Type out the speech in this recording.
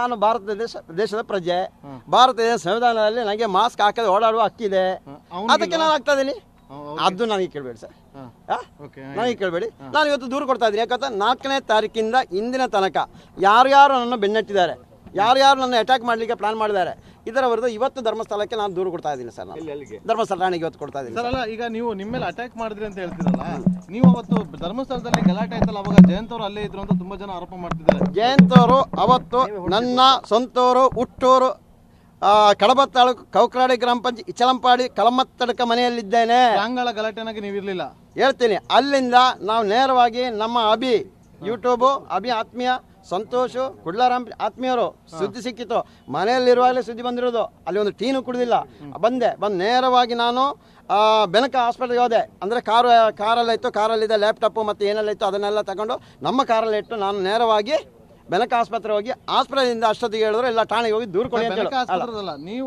ನಾನು ಭಾರತ ದೇಶ ದೇಶದ ಪ್ರಜೆ. ಭಾರತದ ದೇಶ ಸಂವಿಧಾನದಲ್ಲಿ ನನಗೆ ಮಾಸ್ಕ್ ಹಾಕದೆ ಓಡಾಡುವ ಹಕ್ಕಿದೆ? ಅದಕ್ಕೆ ನಾನು ಆಗ್ತಾ ಇದ್ದೀನಿ ಅದು ನನಗೆ ಕೇಳಬೇಡಿ ಸರ್. ನನಗೆ ಕೇಳಬೇಡಿ. ನಾನು ಇವತ್ತು ದೂರು ಕೊಡ್ತಾ ಇದ್ದೀನಿ ಯಾಕಂದ್ರೆ ನಾಲ್ಕನೇ ತಾರೀಕಿಂದ ಇಂದಿನ ತನಕ ಯಾರ್ಯಾರು ನನ್ನ ಬೆನ್ನಟ್ಟಿದ್ದಾರೆ ಯಾರ್ಯಾರು ನನ್ನ ಅಟ್ಯಾಕ್ ಮಾಡಲಿಕ್ಕೆ ಪ್ಲಾನ್ ಮಾಡಿದ್ದಾರೆ ಇದರ ವಿರುದ್ಧ ಇವತ್ತು ಧರ್ಮಸ್ಥಳಕ್ಕೆ ನಾನು ದೂರು ಕೊಡ್ತಾ ಇದ್ದೀನಿ ಸರ್ ನಾನು. ಧರ್ಮಸ್ಥಳ ಠಾಣೆಗೆ ಇವತ್ತು ಕೊಡ್ತಾ ಇದ್ದೀನಿ ಸರ್ ಅಲ್ಲ ಈಗ ನೀವು ನಿಮ್ಮ ಮೇಲೆ ಅಟ್ಯಾಕ್ ಮಾಡಿದ್ರಿ ಅಂತ ಹೇಳ್ತೀರಲ್ಲ ನೀವು ಅವತ್ತು ಧರ್ಮಸ್ಥಳದಲ್ಲಿ ಗಲಾಟೆ ಆಯ್ತಲ್ಲ ಅವಾಗ ಜಯಂತ್ ಅವರು ಅಲ್ಲೇ ಇದ್ರು ಅಂತ ತುಂಬಾ ಜನ ಆರೋಪ ಮಾಡ್ತಿದ್ದಾರೆ. ಜಯಂತ್ ಅವರು ಅವತ್ತು ನನ್ನ ಸ್ವಂತೂರು ಹುಟ್ಟೂರು ಕಡಬ ತಾಲೂಕು ಕೌಕ್ರಾಡಿ ಗ್ರಾಮ ಪಂಚಾಯತ್ ಇಚಲಂಪಾಡಿ ಕಳಮತ್ತಡಕ ಮನೆಯಲ್ಲಿದ್ದೇನೆ. ಅಂಗಳ ಗಲಾಟೆನಾಗಿ ನೀವು ಇರ್ಲಿಲ್ಲ ಹೇಳ್ತೀನಿ ಅಲ್ಲಿಂದ ನಾವು ನೇರವಾಗಿ ನಮ್ಮ ಅಭಿ ಯೂಟ್ಯೂಬು ಅಭಿ ಆತ್ಮೀಯ ಸಂತೋಷು ಕುಡ್ಲಾರಾಮ್ ಆತ್ಮೀಯರು ಸುದ್ದಿ ಸಿಕ್ಕಿತ್ತು ಮನೆಯಲ್ಲಿರುವಾಗಲೇ ಸುದ್ದಿ ಬಂದಿರೋದು. ಅಲ್ಲಿ ಒಂದು ಟೀನು ಕುಡಿದಿಲ್ಲ. ಬಂದೆ. ಬಂದು ನೇರವಾಗಿ ನಾನು ಬೆನಕ ಹಾಸ್ಪಿಟಲ್ಗೆ ಹೋದೆ. ಅಂದರೆ ಕಾರು ಕಾರಲ್ಲಿ ಇತ್ತು ಕಾರಲ್ಲಿದೆ ಲ್ಯಾಪ್ಟಾಪು ಮತ್ತು ಏನೆಲ್ಲ ಇತ್ತು ಅದನ್ನೆಲ್ಲ ತಗೊಂಡು ನಮ್ಮ ಕಾರಲ್ಲಿ ಇಟ್ಟು ನಾನು ನೇರವಾಗಿ ಬೆನಕ ಆಸ್ಪತ್ರೆ ಹೋಗಿ ಆಸ್ಪತ್ರೆಯಿಂದ ಅಷ್ಟೊತ್ತಿಗೆ ಹೇಳಿದ್ರು ಇಲ್ಲ ಠಾಣೆಗೆ ಹೋಗಿ ದೂರ ಕೊಡಿ ನೀವು